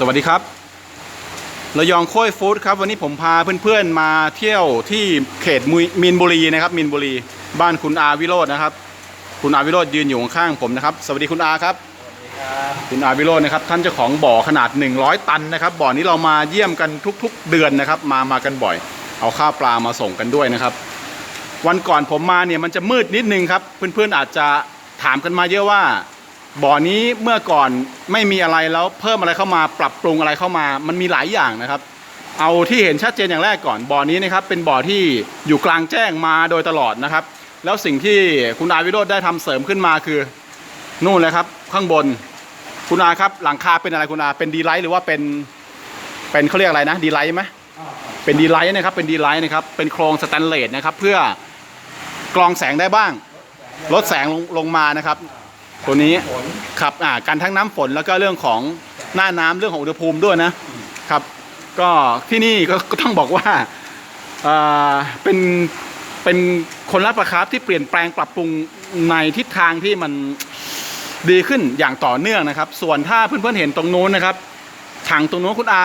สวัสดีครับระยองโค้ยฟู้ดครับ วันนี้ผมพาเพื่อนๆมาเที่ยวที่เขตมุยมีนบุรีนะครับมีนบุรี บ้านคุณอาวิโรจน์นะครับ คุณอาวิโรจน์ยืนอยู่ข้างๆผมนะครับ สวัสดีคุณอาครับคุณอาวิโรจน์นะครับ ท่านเจ้าของบ่อขนาด 100 ตันนะครับ บ่อนี้เรามาเยี่ยมกันทุก ๆ เดือนนะครับ มามากันบ่อย เอาข้าวปลามาส่งกันด้วยนะครับ วันก่อนผมมาเนี่ยมันจะมืดนิดนึงครับ เพื่อนๆอาจจะถามกันมาเยอะว่า บ่อนี้เมื่อก่อนไม่มีอะไรแล้วเพิ่มอะไรเข้ามาปรับปรุงอะไรเข้ามา มันมีหลายอย่างนะครับ เอาที่เห็นชัดเจนอย่างแรกก่อนบ่อนี้นะครับเป็นบ่อที่อยู่กลางแจ้งมาโดยตลอดนะครับ แล้วสิ่งที่คุณอาวิโรธได้ทำเสริมขึ้นมาคือนู่นเลยครับ ข้างบนคุณอาครับหลังคาเป็นอะไรคุณอาเป็นดีไลท์หรือว่าเป็นเป็นเขาเรียกอะไรนะดีไลท์ไหมเป็นดีไลท์นะครับเป็นดีไลท์นะครับเป็นโครงสแตนเลสนะครับเพื่อกรองแสงได้บ้างลดแสงลงลงมานะครับ ตัวนี้ฝนครับอ่าการทั้งน้ำฝนแล้วก็เรื่องของหน้าน้ำเรื่องของอุณหภูมิด้วยนะครับ ก็ที่นี่ก็ก็ต้องบอกว่าอ่าเป็นเป็นคนรับประครับที่เปลี่ยนแปลงปรับปรุงในทิศทางที่มันดีขึ้นอย่างต่อเนื่องนะครับ ส่วนถ้าเพื่อนๆเห็นตรงนู้นนะครับถังตรงนู้นคุณอา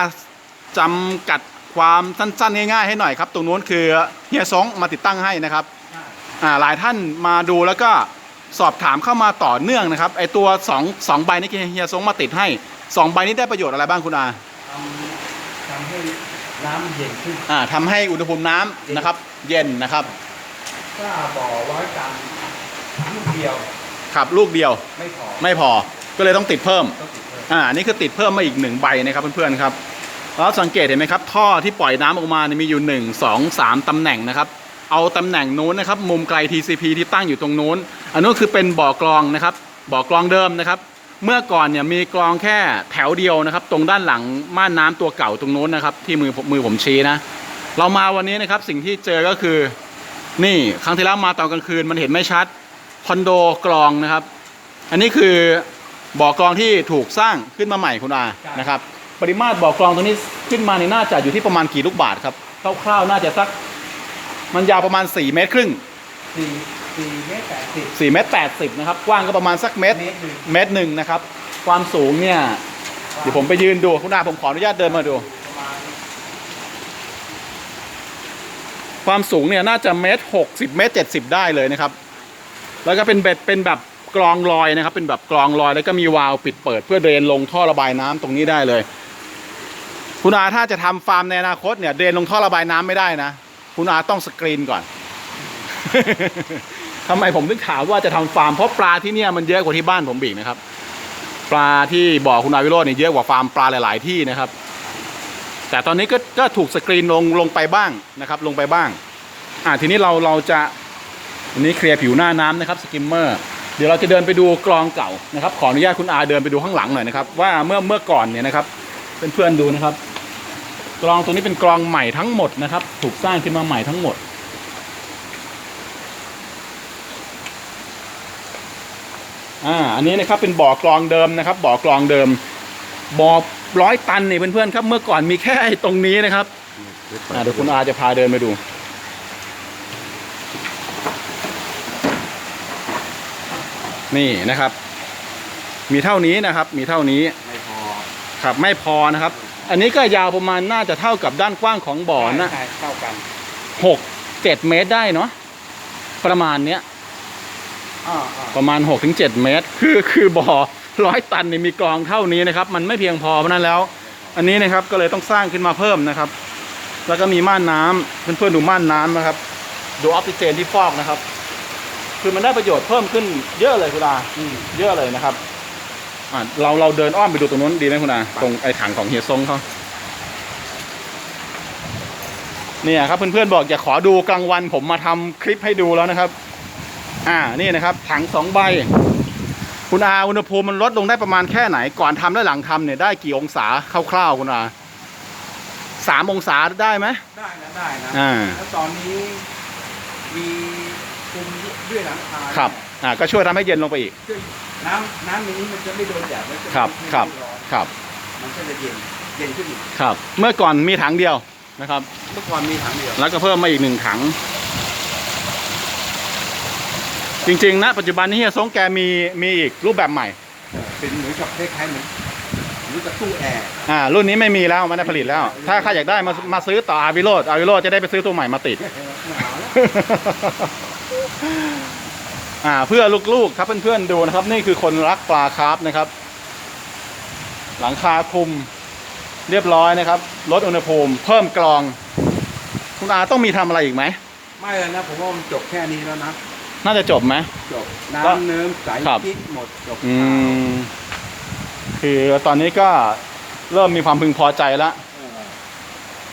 จำกัดความสั้นๆง่ายๆให้หน่อยครับ ตรงนู้นคือเฮียซองมาติดตั้งให้นะครับอ่าหลายท่านมาดูแล้วก็ สอบถามเข้ามาต่อเนื่องนะครับไอตัวสองสองใบนี้เฮียซงมาติดให้สองใบนี้ได้ประโยชน์อะไรบ้างคุณอาทำทำให้น้ำเย็นขึ้นอ่าทำให้อุณหภูมิน้ำนะครับ เย็นนะครับถ้าบ่อร้อยกรัมลูกเดียวครับลูกเดียวไม่พอไม่พอก็เลยต้องติดเพิ่ม ต้องติดเพิ่มอ่าอันนี่คือติดเพิ่มมาอีกหนึ่งใบนะครับเพื่อนๆครับแล้วสังเกตเห็นไหมครับ ท่อที่ปล่อยน้ำออกมาเนี่ยมีอยู่1 2 3ตำแหน่งนะครับ เอาตำแหน่งนู้นนะครับ มุมไกล TCP ที่ตั้งอยู่ตรงนู้น อันนู้นคือเป็นบ่อกรองนะครับ บ่อกรองเดิมนะครับ เมื่อก่อนเนี่ยมีกรองแค่แถวเดียวนะครับ ตรงด้านหลังม่านน้ำตัวเก่าตรงนู้นนะครับ ที่มือมือผมชี้นะ เรามาวันนี้นะครับสิ่งที่เจอก็คือ นี่ครั้งที่แล้วมาตอนกลางคืนมันเห็นไม่ชัดคอนโดกรองนะครับ อันนี้คือบ่อกรองที่ถูกสร้างขึ้นมาใหม่คุณอานะครับ ปริมาตรบ่อกรองตรงนี้ขึ้นมาในน่าจะอยู่ที่ประมาณกี่ลูกบาทครับคร่าวๆน่าจะสัก มันยาวประมาณ 4 เมตรครึ่งสี่สี่เมตรแปดสิบ 4เมตร80นะครับกว้างก็ประมาณสักเมตรเมตรหนึ่ง เมตรหนึ่งนะครับ ความสูงเนี่ยเดี๋ยวผมไปยืนดูคุณอาผมขออนุญาตเดินมาดู ประมาณความสูงเนี่ยน่าจะเมตรหกสิบเมตรเจ็ดสิบได้เลยนะครับ แล้วก็เป็นเบ็ดเป็นแบบกรองลอยนะครับ เป็นแบบกรองลอยแล้วก็มีวาล์วปิดเปิด เพื่อเดรนลงท่อระบายน้ำตรงนี้ได้เลย คุณอาถ้าจะทำฟาร์มในอนาคตเนี่ยเดรนลงท่อระบายน้ำไม่ได้นะ คุณอาต้องสกรีนก่อนทำไมผมถึงถามว่าจะทำฟาร์มเพราะปลาที่เนี่ยมันเยอะกว่าที่บ้านผมบีกนะครับ ปลาที่บ่อคุณอาวิโรจน์เนี่ยเยอะกว่าฟาร์มปลาหลาย ๆ ที่นะครับ แต่ตอนนี้ก็ก็ถูกสกรีนลงลงไปบ้างนะครับ ลงไปบ้าง อ่าทีนี้เราเราจะอันนี้เคลียร์ผิวหน้าน้ำนะครับสกิมเมอร์เดี๋ยวเราจะเดินไปดูกรองเก่านะครับ ขออนุญาตคุณอาเดินไปดูข้างหลังหน่อยนะครับ ว่าเมื่อเมื่อก่อนเนี่ยนะครับเพื่อนๆดูนะครับ กรองตัวนี้เป็นกรองใหม่ทั้งหมดนะครับ ถูกสร้างขึ้นมาใหม่ทั้งหมด อ่า อันนี้นะครับเป็นบ่อกรองเดิมนะครับ บ่อกรองเดิม บ่อร้อยตันนี่เพื่อนๆครับ เมื่อก่อนมีแค่ตรงนี้นะครับอ่าเดี๋ยวคุณอาจะพาเดินไปดูนี่นะครับ มีเท่านี้นะครับ มีเท่านี้ ไม่พอ ครับ ไม่พอนะครับ อันนี้ก็ยาวประมาณน่าจะเท่ากับด้านกว้างของบ่อนะใช่เท่ากันหกเจ็ดเมตรได้เนาะประมาณเนี้ยอ่าอ่าประมาณ6กถึงเเมตร คือคือบ่อร้อยตันเนี่ยมีกรองเท่านี้นะครับ มันไม่เพียงพอเพราะฉะนั้นแล้ว อันนี้นะครับก็เลยต้องสร้างขึ้นมาเพิ่มนะครับ แล้วก็มีม่านน้ำเพื่อนๆดูม่านน้ำนะครับ ดูออกซิเจนที่ฟอกนะครับ คือมันได้ประโยชน์เพิ่มขึ้นเยอะเลยคุณอาอืมเยอะเลยนะครับ อ่าเราเราเดินอ้อมไปดูตรงนู้นดีไหมคุณอาตรงไอ้ถังของเฮียซงเขาเนี่ยครับเพื่อนๆบอกอย่าขอดูกลางวันผมมาทำคลิปให้ดูแล้วนะครับ อ่านี่นะครับถังสองใบ คุณอาอุณหภูมิมันลดลงได้ประมาณแค่ไหน ก่อนทำและหลังทำเนี่ยได้กี่องศาคร่าวๆคุณอาสามองศาได้ไหมได้นะได้นะอ่าแล้วตอนนี้มีคุมด้วยหลังคาครับ อ่าก็ช่วยทำให้เย็นลงไปอีกด้วยน้ำน้ำนี้มันจะไม่โดนแดดแล้วจะครับไม่ครับไม่ร้อนครับ มันก็จะเย็นเย็นขึ้นอีกครับ เมื่อก่อนมีถังเดียวนะครับ เมื่อก่อนมีถังเดียวแล้วก็เพิ่มมาอีกหนึ่งถัง จริงๆนะปัจจุบันนี้เฮียซงแกมีมีอีกรูปแบบใหม่ เป็นเหมือนกับคล้ายๆเหมือนเหรือกับตู้แอร์ อ่า รุ่นนี้ไม่มีแล้วไม่ได้ผลิตแล้ว ถ้าใครอยากได้มามาซื้อต่ออาวิโรดอาวิโรดจะได้ไปซื้อตัวใหม่มาติด หนาวแล้ว อ่าเพื่อลูกๆครับเพื่อนๆดูนะครับ นี่คือคนรักปลาคาร์ฟนะครับ หลังคาคลุมเรียบร้อยนะครับลดอุณหภูมิ เพิ่มกรอง คุณอาต้องมีทำอะไรอีกไหมไม่แล้วนะผมว่ามันจบแค่นี้แล้วนะน่าจะจบไหมจบก็น้ำเนิ้มใสครับพริกหมดจบอืมคือตอนนี้ก็เริ่มมีความพึงพอใจแล้วเออ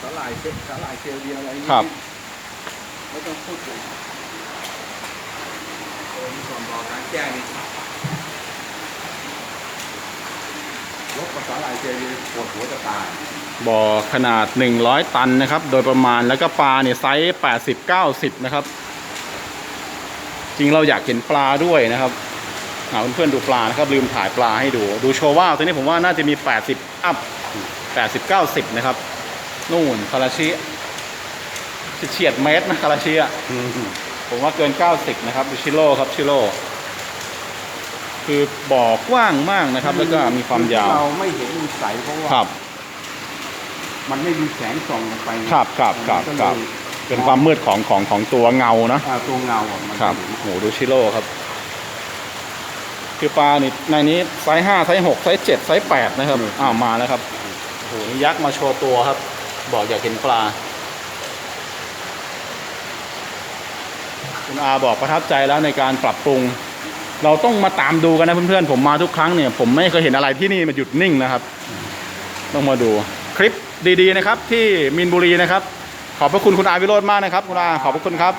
สาหร่ายเซลสาหร่ายเซลล์เดียวอะไรอย่างงี้ครับไม่ต้องพูดถึงโอ้มีความรอการแก้นี่ลบกับสาหร่ายเซลล์เดียวปวดหัวจะตายบ่อขนาด 100 ตันนะครับ โดยประมาณแล้วก็ปลาเนี่ยไซส์80 90 นะครับ จริงเราอยากเห็นปลาด้วยนะครับหาเพื่อนๆดูปลานะครับ ลืมถ่ายปลาให้ดู ดูโชว่าตัวนี้ผมว่าน่าจะมี 80 อัพ 80 90 นะครับ นู่นคาราชิเฉียดๆเมตรนะคาราชิอะ ผมว่าเกิน 90 นะครับดูชิโร่ครับชิโร่คือบ่อกว้างมากนะครับ แล้วก็มีความยาวเราไม่เห็นมันใสเพราะว่าครับ มันไม่มีแสงส่องลงไปครับครับครับมันคก็รับ เลยเป็นความมืดของของของตัวเงานะ อ่าตัวเงาอะมันครับเห็นโหดูชิโร่ครับ คือปลานี่ในนี้ไซส์ห้าไซส์หกไซส์เจ็ดไซส์แปดนะครับ อ้าวมาแล้วครับโอ้โหนี่ยักษ์มาโชว์ตัวครับ บอกอยากเห็นปลา คุณอาบอกประทับใจแล้วในการปรับปรุง เราต้องมาตามดูกันนะเพื่อนๆผมมาทุกครั้งเนี่ย ผมไม่เคยเห็นอะไรที่นี่มันหยุดนิ่งนะครับ ต้องมาดูคลิปดีๆนะครับ ที่มีนบุรีนะครับ ขอบพระคุณคุณอาวิโรจน์มากนะครับ คุณอาขอบพระคุณครับ